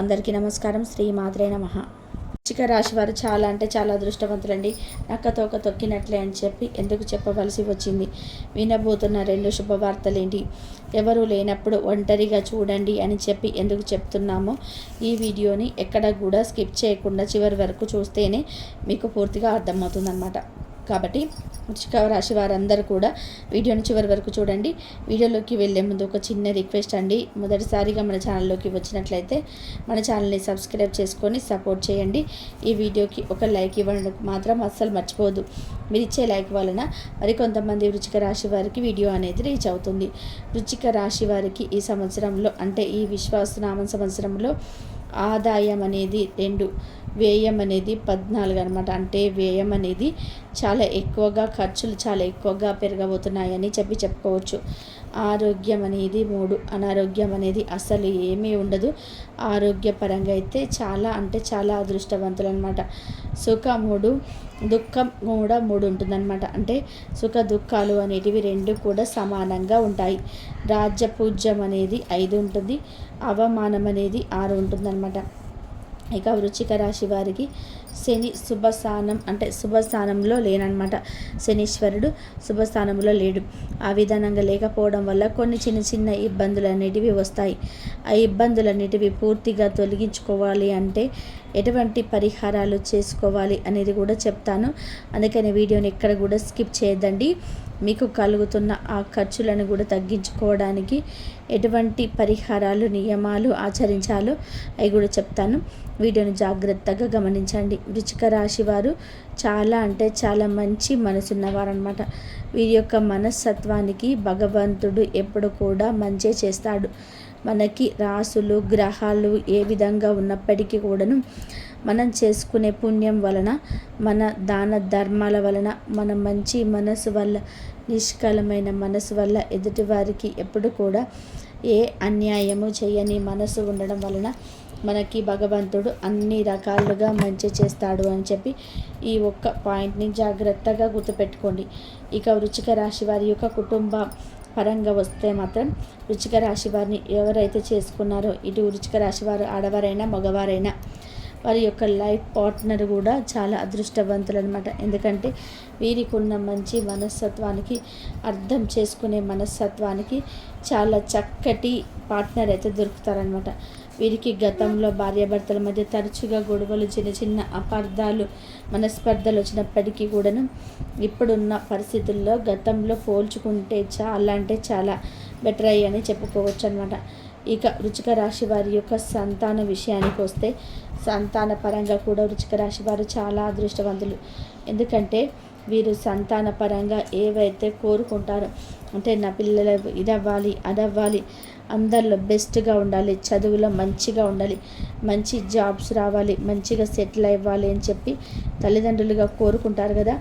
అందరికీ నమస్కారం. శ్రీ మాత్రే నమ. వృశ్చిక రాశి వారు చాలా అంటే చాలా అదృష్టవంతులండి. నక్క తోక తొక్కినట్లే అని చెప్పి ఎందుకు చెప్పవలసి వచ్చింది? వినబోతున్న రెండు శుభవార్తలేంటి? ఎవరు లేనప్పుడు ఒంటరిగా చూడండి అని చెప్పి ఎందుకు చెప్తున్నామో ఈ వీడియోని ఎక్కడ కూడా స్కిప్ చేయకుండా చివరి వరకు చూస్తేనే మీకు పూర్తిగా అర్థమవుతుందన్నమాట. కాబట్టి వృశ్చిక రాశి వారందరూ కూడా వీడియోని చివరి వరకు చూడండి. వీడియోలోకి వెళ్ళే ముందు ఒక చిన్న రిక్వెస్ట్ అండి. మొదటిసారిగా మన ఛానల్లోకి వచ్చినట్లయితే మన ఛానల్ని సబ్స్క్రైబ్ చేసుకొని సపోర్ట్ చేయండి. ఈ వీడియోకి ఒక లైక్ ఇవ్వడం మాత్రం అస్సలు మర్చిపోదు మీరు ఇచ్చే లైక్ వలన మరికొంతమంది వృచ్చిక రాశి వారికి వీడియో అనేది రీచ్ అవుతుంది. వృచ్చిక రాశి వారికి ఈ సంవత్సరంలో అంటే ఈ విశ్వాసనామ సంవత్సరంలో ఆదాయం అనేది రెండు వ్యయం అనేది పద్నాలుగు అనమాట అంటే వ్యయం అనేది చాలా ఎక్కువగా ఖర్చులు చాలా ఎక్కువగా పెరగబోతున్నాయని చెప్పి చెప్పుకోవచ్చు. ఆరోగ్యం అనేది మూడు. అనారోగ్యం అనేది అసలు ఏమీ ఉండదు. ఆరోగ్యపరంగా అయితే చాలా అంటే చాలా అదృష్టవంతులు అనమాట సుఖ మూడు దుఃఖం కూడా మూడు ఉంటుందన్నమాట అంటే సుఖ దుఃఖాలు అనేటివి రెండు కూడా సమానంగా ఉంటాయి. రాజ్యపూజ్యం అనేది ఐదు ఉంటుంది. అవమానం అనేది ఆరు ఉంటుందన్నమాట ఇక వృచ్చిక రాశి వారికి శని శుభస్థానం అంటే శుభస్థానంలో లేననమాట శనీశ్వరుడు శుభస్థానంలో లేడు. ఆ విధానంగా లేకపోవడం వల్ల కొన్ని చిన్న చిన్న ఇబ్బందులు అనేటివి వస్తాయి. ఆ ఇబ్బందులన్నిటివి పూర్తిగా తొలగించుకోవాలి అంటే ఎటువంటి పరిహారాలు చేసుకోవాలి అనేది కూడా చెప్తాను. అందుకని వీడియోని ఎక్కడ కూడా స్కిప్ చేయదండి మీకు కలుగుతున్న ఆ ఖర్చులను కూడా తగ్గించుకోవడానికి ఎటువంటి పరిహారాలు నియమాలు ఆచరించాలో అవి కూడా చెప్తాను. వీడియోని జాగ్రత్తగా గమనించండి. వృచిక రాశి వారు చాలా అంటే చాలా మంచి మనసున్నవారు అనమాట వీరి యొక్క మనస్తత్వానికి భగవంతుడు ఎప్పుడు కూడా మంచే చేస్తాడు. మనకి రాసులు గ్రహాలు ఏ విధంగా ఉన్నప్పటికీ కూడాను మనం చేసుకునే పుణ్యం వలన మన దాన ధర్మాల వలన మన మంచి మనసు వల్ల నిష్కలమైన మనసు వల్ల ఎదుటివారికి ఎప్పుడు కూడా ఏ అన్యాయము చేయని మనసు ఉండడం వలన మనకి భగవంతుడు అన్ని రకాలుగా మంచి చేస్తాడు అని చెప్పి ఈ ఒక్క పాయింట్ని జాగ్రత్తగా గుర్తుపెట్టుకోండి. ఇక వృచ్చిక రాశి వారి యొక్క కుటుంబ పరంగా వస్తే మాత్రం వృచ్చిక రాశి వారిని ఎవరైతే చేసుకున్నారో ఇటు వృచ్చిక రాశి వారు ఆడవారైనా మగవారైనా వారి యొక్క లైఫ్ పార్ట్నర్ కూడా చాలా అదృష్టవంతులు అనమాట ఎందుకంటే వీరికి ఉన్న మంచి మనస్తత్వానికి అర్థం చేసుకునే మనస్తత్వానికి చాలా చక్కటి పార్ట్నర్ అయితే దొరుకుతారనమాట వీరికి గతంలో భార్యాభర్తల మధ్య తరచుగా గొడవలు చిన్న చిన్న అపార్థాలు మనస్పర్ధలు వచ్చినప్పటికీ కూడాను ఇప్పుడున్న పరిస్థితుల్లో గతంలో పోల్చుకుంటే చాలా అంటే చాలా బెటర్ అయ్యని చెప్పుకోవచ్చు అనమాట ఇక రుచిక రాశి వారి యొక్క సంతాన విషయానికి వస్తే సంతాన పరంగా కూడా రుచిక రాశి వారు చాలా అదృష్టవంతులు. ఎందుకంటే వీరు సంతాన పరంగా ఏవైతే కోరుకుంటారో అంటే నా పిల్లలు ఇది అవ్వాలి అది అవ్వాలి అందరిలో బెస్ట్గా ఉండాలి చదువులో మంచిగా ఉండాలి మంచి జాబ్స్ రావాలి మంచిగా సెటిల్ అవ్వాలి అని చెప్పి తల్లిదండ్రులుగా కోరుకుంటారు కదా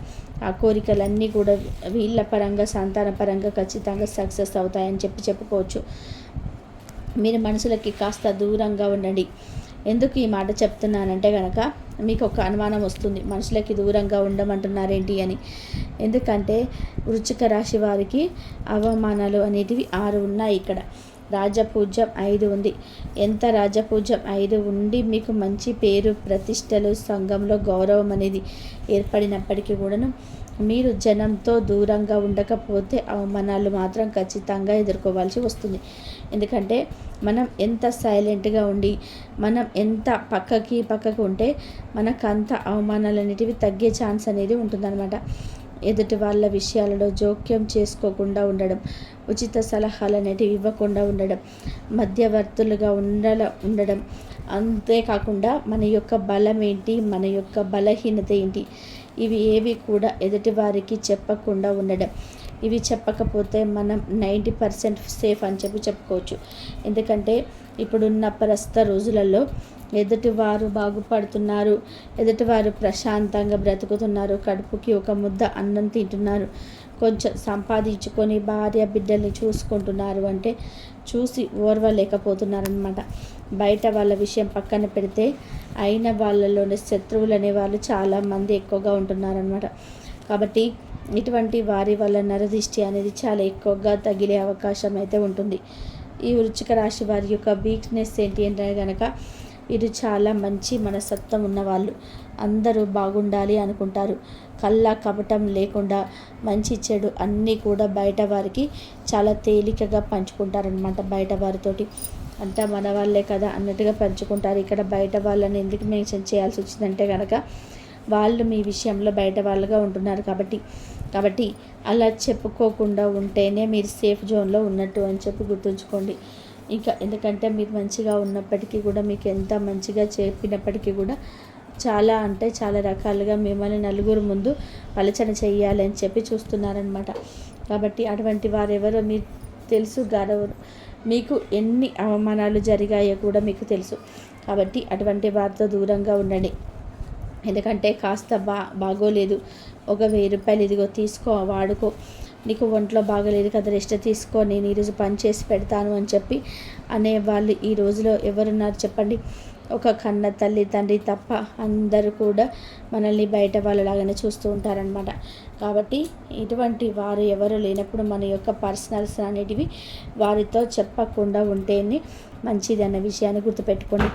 ఆ కోరికలన్నీ కూడా వీళ్ళ పరంగా సంతాన పరంగా ఖచ్చితంగా సక్సెస్ అవుతాయని చెప్పి చెప్పుకోవచ్చు. మీరు మనుషులకి కాస్త దూరంగా ఉండండి. ఎందుకు ఈ మాట చెప్తున్నానంటే కనుక మీకు ఒక అనుమానం వస్తుంది. మనుషులకి దూరంగా ఉండమంటున్నారేంటి అని. ఎందుకంటే వృచ్చిక రాశి వారికి అవమానాలు అనేటివి ఆరు ఉన్నాయి ఇక్కడ. రాజపూజ్యం ఐదు ఉంది. ఎంత రాజపూజ్యం ఐదు ఉండి మీకు మంచి పేరు ప్రతిష్టలు సంఘంలో గౌరవం అనేది ఏర్పడినప్పటికీ కూడాను మీరు జనంతో దూరంగా ఉండకపోతే అవమానాలు మాత్రం ఖచ్చితంగా ఎదుర్కోవాల్సి వస్తుంది. ఎందుకంటే మనం ఎంత సైలెంట్గా ఉండి మనం ఎంత పక్కకి పక్కకు ఉంటే మనకు అంత అవమానాలు అనేటివి తగ్గే ఛాన్స్ అనేది ఉంటుందన్నమాట. ఎదుటి వాళ్ళ విషయాలలో జోక్యం చేసుకోకుండా ఉండడం ఉచిత సలహాలు అనేటివి ఇవ్వకుండా ఉండడం మధ్యవర్తులుగా ఉండల ఉండడం అంతేకాకుండా మన యొక్క బలం ఏంటి మన యొక్క బలహీనత ఏంటి ఇవి ఏవి కూడా ఎదుటి వారికి చెప్పకుండా ఉండడం. ఇవి చెప్పకపోతే మనం నైంటీ పర్సెంట్ సేఫ్ అని చెప్పి చెప్పుకోవచ్చు. ఎందుకంటే ఇప్పుడున్న ప్రస్తుత రోజులలో ఎదుటివారు బాగుపడుతున్నారు ఎదుటివారు ప్రశాంతంగా బ్రతుకుతున్నారు కడుపుకి ఒక ముద్ద అన్నం తింటున్నారు కొంచెం సంపాదించుకొని భార్య బిడ్డల్ని చూసుకుంటున్నారు అంటే చూసి ఓర్వలేకపోతున్నారనమాట బయట వాళ్ళ విషయం పక్కన పెడితే అయిన వాళ్ళలోని శత్రువులు అనేవాళ్ళు చాలామంది ఎక్కువగా ఉంటున్నారనమాట కాబట్టి ఇటువంటి వారి వల్ల నరదిష్టి అనేది చాలా ఎక్కువగా తగిలే అవకాశం అయితే ఉంటుంది. ఈ వృచ్చిక రాశి వారి యొక్క వీక్నెస్ ఏంటి అంటే కనుక వీరు చాలా మంచి మనస్తత్వం ఉన్నవాళ్ళు అందరూ బాగుండాలి అనుకుంటారు. కళ్ళ కపటం లేకుండా మంచి చెడు అన్నీ కూడా బయట వారికి చాలా తేలికగా పంచుకుంటారనమాట బయట వారితోటి. అంతా మన వాళ్ళే కదా అన్నట్టుగా పంచుకుంటారు. ఇక్కడ బయట వాళ్ళని ఎందుకు మెన్షన్ చేయాల్సి వచ్చిందంటే కనుక వాళ్ళు మీ విషయంలో బయట వాళ్ళుగా ఉంటున్నారు కాబట్టి. కాబట్టి అలా చెప్పుకోకుండా ఉంటేనే మీరు సేఫ్ జోన్లో ఉన్నట్టు అని చెప్పి గుర్తుంచుకోండి. ఇంకా ఎందుకంటే మీరు మంచిగా ఉన్నప్పటికీ కూడా మీకు ఎంత మంచిగా చెప్పినప్పటికీ కూడా చాలా అంటే చాలా రకాలుగా మిమ్మల్ని నలుగురు ముందు పలచన చేయాలని చెప్పి చూస్తున్నారనమాట కాబట్టి అటువంటి వారెవరో మీరు తెలుసు గౌరవ మీకు ఎన్ని అవమానాలు జరిగాయో కూడా మీకు తెలుసు. కాబట్టి అటువంటి వారితో దూరంగా ఉండండి. ఎందుకంటే కాస్త బా బాగోలేదు. ఒక వెయ్యి రూపాయలు ఇదిగో తీసుకో వాడుకో. నీకు ఒంట్లో బాగలేదు కదా రెస్ట్ తీసుకో నేను ఈరోజు పని చేసి పెడతాను అని చెప్పి అనే వాళ్ళు ఈ రోజులో ఎవరున్నారు చెప్పండి. ఒక కన్న తల్లి తండ్రి తప్ప అందరూ కూడా మనల్ని బయట వాళ్ళలాగానే చూస్తూ ఉంటారనమాట కాబట్టి ఇటువంటి వారు ఎవరు లేనప్పుడు మన యొక్క పర్సనల్స్ అనేటివి వారితో చెప్పకుండా ఉంటేనే మంచిది అన్న విషయాన్ని గుర్తుపెట్టుకోండి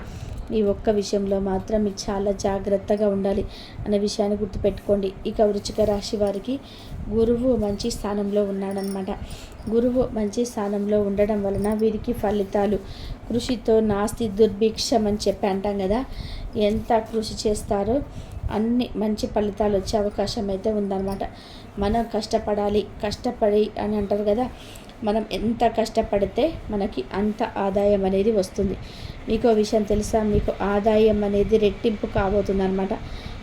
ఈ ఒక్క విషయంలో మాత్రం మీరు చాలా జాగ్రత్తగా ఉండాలి అనే విషయాన్ని గుర్తుపెట్టుకోండి. ఇక వృచ్చిక రాశి వారికి గురువు మంచి స్థానంలో ఉన్నాడనమాట గురువు మంచి స్థానంలో ఉండడం వలన వీరికి ఫలితాలు. కృషితో నాస్తి దుర్భిక్షం అని చెప్పి అంటాం కదా. ఎంత కృషి చేస్తారో అన్ని మంచి ఫలితాలు వచ్చే అవకాశం అయితే ఉందన్నమాట. మనం కష్టపడాలి కష్టపడి అని అంటారు కదా. మనం ఎంత కష్టపడితే మనకి అంత ఆదాయం అనేది వస్తుంది. మీకు విషయం తెలుసా? మీకు ఆదాయం అనేది రెట్టింపు కాబోతుంది అనమాట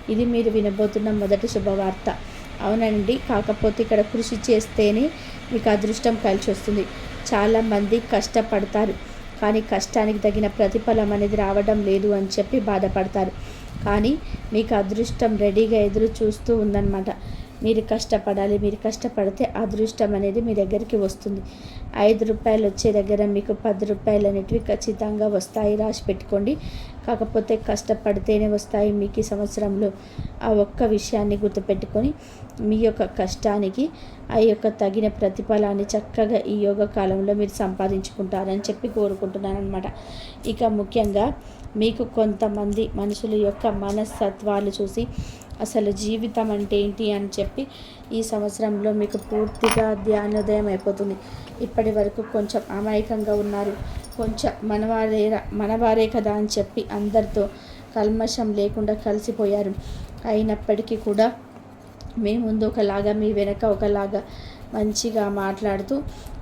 ఇది మీరు వినబోతున్న మొదటి శుభవార్త. అవునండి. కాకపోతే ఇక్కడ కృషి చేస్తేనే మీకు అదృష్టం కలిసి వస్తుంది చాలామంది కష్టపడతారు. కానీ కష్టానికి తగిన ప్రతిఫలం అనేది రావడం లేదు అని చెప్పి బాధపడతారు. కానీ మీకు అదృష్టం రెడీగా ఎదురు చూస్తూ ఉందన్నమాట. మీరు కష్టపడాలి. మీరు కష్టపడితే అదృష్టం అనేది మీ దగ్గరికి వస్తుంది. ఐదు రూపాయలు వచ్చే దగ్గర మీకు పది రూపాయలు అనేటివి ఖచ్చితంగా వస్తాయి. రాసి పెట్టుకోండి. కాకపోతే కష్టపడితేనే వస్తాయి మీకు ఈ సంవత్సరంలో ఆ ఒక్క విషయాన్ని గుర్తుపెట్టుకొని మీ యొక్క కష్టానికి ఆ యొక్క తగిన ప్రతిఫలాన్ని చక్కగా ఈ యోగ కాలంలో మీరు సంపాదించుకుంటారని చెప్పి కోరుకుంటున్నాను అనమాట ఇక ముఖ్యంగా మీకు కొంతమంది మనుషుల యొక్క మనస్తత్వాలు చూసి అసలు జీవితం అంటే ఏంటి అని చెప్పి ఈ సంవత్సరంలో మీకు పూర్తిగా ధ్యానోదయం అయిపోతుంది. ఇప్పటి వరకు కొంచెం అమాయకంగా ఉన్నారు. కొంచెం మనవారే మనవారే కదా అని చెప్పి అందరితో కల్మషం లేకుండా కలిసిపోయారు. అయినప్పటికీ కూడా మీ ముందు ఒకలాగా మీ వెనక ఒకలాగా మంచిగా మాట్లాడుతూ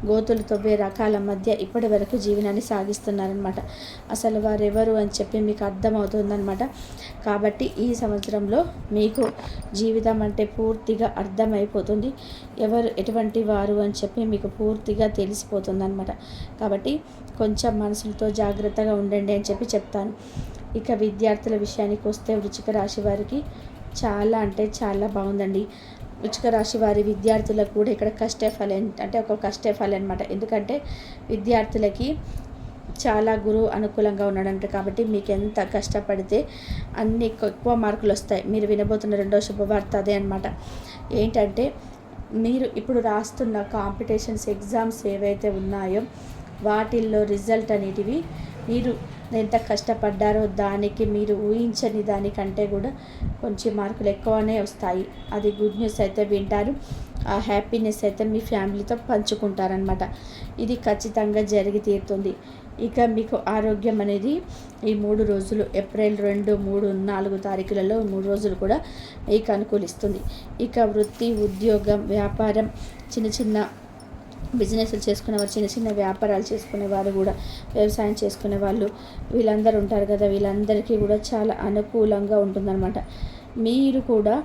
గోతులు తవ్వే రకాల మధ్య ఇప్పటి వరకు జీవనాన్ని సాగిస్తున్నారనమాట అసలు వారెవరు అని చెప్పి మీకు అర్థమవుతుందనమాట కాబట్టి ఈ సంవత్సరంలో మీకు జీవితం అంటే పూర్తిగా అర్థమైపోతుంది. ఎవరు ఎటువంటి వారు అని చెప్పి మీకు పూర్తిగా తెలిసిపోతుందనమాట కాబట్టి కొంచెం మనసులతో జాగ్రత్తగా ఉండండి అని చెప్పి చెప్తాను. ఇక విద్యార్థుల విషయానికి వస్తే వృచిక రాశి వారికి చాలా అంటే చాలా బాగుందండి. వృచ్చిక రాశి వారి విద్యార్థులకు కూడా ఇక్కడ కష్టే ఫలం అంటే ఒక కష్టే ఫలం అనమాట ఎందుకంటే విద్యార్థులకి చాలా గురువు అనుకూలంగా ఉన్నాడంట కాబట్టి మీకు ఎంత కష్టపడితే అన్ని ఎక్కువ మార్కులు వస్తాయి. మీరు వినబోతున్న రెండో శుభవార్త అదే అనమాట ఏంటంటే మీరు ఇప్పుడు రాస్తున్న కాంపిటీషన్స్ ఎగ్జామ్స్ ఏవైతే ఉన్నాయో వాటిల్లో రిజల్ట్ అనేటివి మీరు ఎంత కష్టపడ్డారో దానికి మీరు ఊహించని దానికంటే కూడా కొంచెం మార్కులు ఎక్కువనే వస్తాయి. అది గుడ్ న్యూస్ అయితే వింటారు. ఆ హ్యాపీనెస్ అయితే మీ ఫ్యామిలీతో పంచుకుంటారనమాట ఇది ఖచ్చితంగా జరిగి తీరుతుంది. ఇక మీకు ఆరోగ్యం అనేది ఈ మూడు రోజులు ఏప్రిల్ రెండు మూడు నాలుగు తారీఖులలో మూడు రోజులు కూడా మీకు అనుకూలిస్తుంది. ఇక వృత్తి ఉద్యోగం వ్యాపారం చిన్న చిన్న బిజినెస్లు చేసుకునేవారు చిన్న చిన్న వ్యాపారాలు చేసుకునేవారు కూడా వ్యవసాయం చేసుకునే వాళ్ళు వీళ్ళందరూ ఉంటారు కదా వీళ్ళందరికీ కూడా చాలా అనుకూలంగా ఉంటుందన్నమాట. మీరు కూడా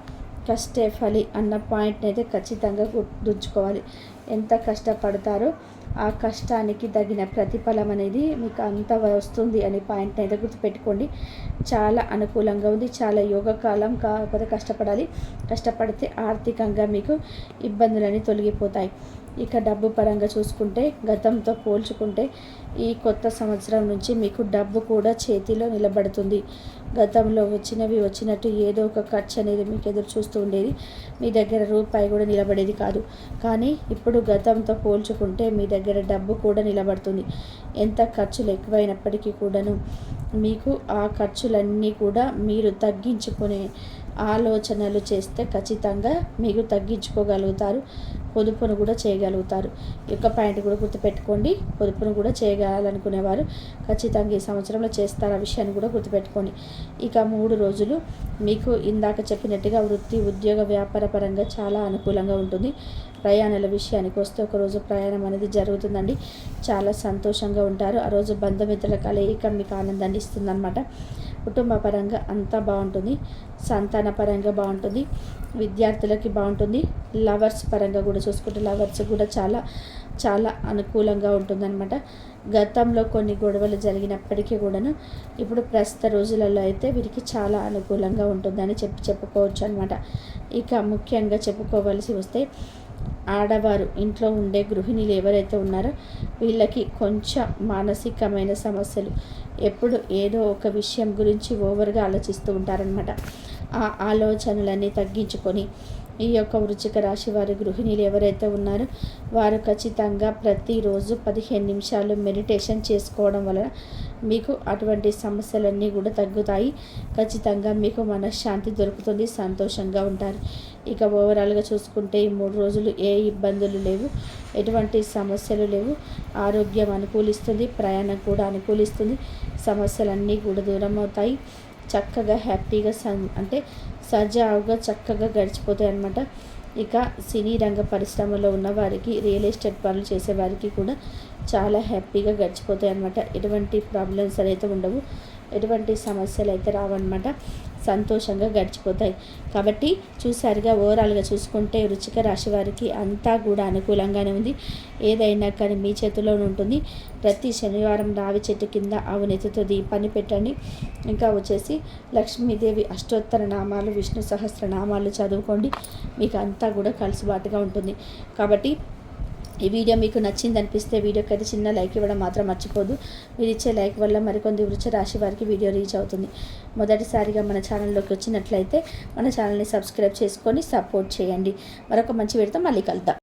కష్టే ఫలి అన్న పాయింట్ని అయితే ఖచ్చితంగా గుర్తుంచుకోవాలి. ఎంత కష్టపడతారో ఆ కష్టానికి తగిన ప్రతిఫలం అనేది మీకు అంత వస్తుంది అనే పాయింట్ని అయితే గుర్తుపెట్టుకోండి. చాలా అనుకూలంగా ఉంది చాలా యోగకాలం కాకపోతే కష్టపడాలి. కష్టపడితే ఆర్థికంగా మీకు ఇబ్బందులన్నీ తొలగిపోతాయి. ఇక డబ్బు పరంగా చూసుకుంటే గతంతో పోల్చుకుంటే ఈ కొత్త సంవత్సరం నుంచి మీకు డబ్బు కూడా చేతిలో నిలబడుతుంది. గతంలో వచ్చినవి వచ్చినట్టు ఏదో ఒక ఖర్చు అనేది మీకు ఎదురు చూస్తూ ఉండేది. మీ దగ్గర రూపాయి కూడా నిలబడేది కాదు. కానీ ఇప్పుడు గతంతో పోల్చుకుంటే మీ దగ్గర డబ్బు కూడా నిలబడుతుంది. ఎంత ఖర్చులు ఎక్కువైనప్పటికీ కూడాను మీకు ఆ ఖర్చులన్నీ కూడా మీరు తగ్గించుకునే ఆలోచనలు చేస్తే ఖచ్చితంగా మీకు తగ్గించుకోగలుగుతారు పొదుపును కూడా చేయగలుగుతారు. ఈ యొక్క పాయింట్ కూడా గుర్తుపెట్టుకోండి పొదుపును కూడా చేయగలనుకునేవారు ఖచ్చితంగా ఈ సంవత్సరంలో చేస్తారు ఆ విషయాన్ని కూడా గుర్తుపెట్టుకోండి. ఇక మూడు రోజులు మీకు ఇందాక చెప్పినట్టుగా వృత్తి ఉద్యోగ వ్యాపార పరంగా చాలా అనుకూలంగా ఉంటుంది. ప్రయాణాల విషయానికి వస్తే ఒకరోజు ప్రయాణం అనేది జరుగుతుందండి. చాలా సంతోషంగా ఉంటారు. ఆ రోజు బంధుమిత్రుల కలయిక మీకు ఆనందాన్ని ఇస్తుందన్నమాట. కుటుంబ పరంగా అంతా బాగుంటుంది సంతాన పరంగా బాగుంటుంది విద్యార్థులకి బాగుంటుంది లవర్స్ పరంగా కూడా చూసుకుంటే లవర్స్ కూడా చాలా చాలా అనుకూలంగా ఉంటుందన్నమాట. గతంలో కొన్ని గొడవలు జరిగినప్పటికీ కూడాను ఇప్పుడు ప్రస్తుత రోజులలో అయితే వీరికి చాలా అనుకూలంగా ఉంటుందని చెప్పి చెప్పుకోవచ్చు అనమాట ఇక ముఖ్యంగా చెప్పుకోవలసి వస్తే ఆడవారు ఇంట్లో ఉండే గృహిణులు ఎవరైతే ఉన్నారో వీళ్ళకి కొంచెం మానసికమైన సమస్యలు ఎప్పుడు ఏదో ఒక విషయం గురించి ఓవర్గా ఆలోచిస్తూ ఉంటారనమాట ఆ ఆలోచనలన్నీ తగ్గించుకొని ఈ యొక్క వృచ్చిక రాశి వారి గృహిణీలు ఎవరైతే ఉన్నారో వారు ఖచ్చితంగా ప్రతిరోజు పదిహేను నిమిషాలు మెడిటేషన్ చేసుకోవడం వలన మీకు అటువంటి సమస్యలన్నీ కూడా తగ్గుతాయి. ఖచ్చితంగా మీకు మనశ్శాంతి దొరుకుతుంది. సంతోషంగా ఉంటారు. ఇక ఓవరాల్గా చూసుకుంటే ఈ మూడు రోజులు ఏ ఇబ్బందులు లేవు. ఎటువంటి సమస్యలు లేవు. ఆరోగ్యం అనుకూలిస్తుంది. ప్రయాణం కూడా అనుకూలిస్తుంది. సమస్యలన్నీ కూడా దూరం అవుతాయి. చక్కగా హ్యాపీగా సన్ అంటే సజావుగా చక్కగా గడిచిపోతాయి అన్నమాట. ఇక సినీ రంగ పరిశ్రమలో ఉన్న వారికి రియల్ ఎస్టేట్ పనులు చేసే వారికి కూడా చాలా హ్యాపీగా గడిచిపోతాయి అనమాట ఎటువంటి ప్రాబ్లమ్స్ అయితే ఉండవు. ఎటువంటి సమస్యలు అయితే రావన్నమాట. సంతోషంగా గడిచిపోతాయి. కాబట్టి చూసారుగా ఓవరాల్గా చూసుకుంటే రుచిక రాశి వారికి అంతా కూడా అనుకూలంగానే ఉంది. ఏదైనా కానీ మీ చేతిలోనే ఉంటుంది. ప్రతి శనివారం రావి చెట్టు కింద అవునెత్తుతో దీపాన్ని పెట్టండి. ఇంకా వచ్చేసి లక్ష్మీదేవి అష్టోత్తర నామాలు విష్ణు సహస్ర నామాలు చదువుకోండి. మీకు అంతా కూడా కలిసిబాటుగా ఉంటుంది. కాబట్టి ఈ వీడియో మీకు నచ్చింది అనిపిస్తే వీడియోకి అయితే చిన్న లైక్ ఇవ్వడం మాత్రం మర్చిపోదు. మీరు ఇచ్చే లైక్ వల్ల మరికొంది వృక్ష రాశి వారికి వీడియో రీచ్ అవుతుంది. మొదటిసారిగా మన ఛానల్లోకి వచ్చినట్లయితే మన ఛానల్ని సబ్స్క్రైబ్ చేసుకొని సపోర్ట్ చేయండి. మరొక మంచి వీడితో మళ్ళీ కలుద్దాం.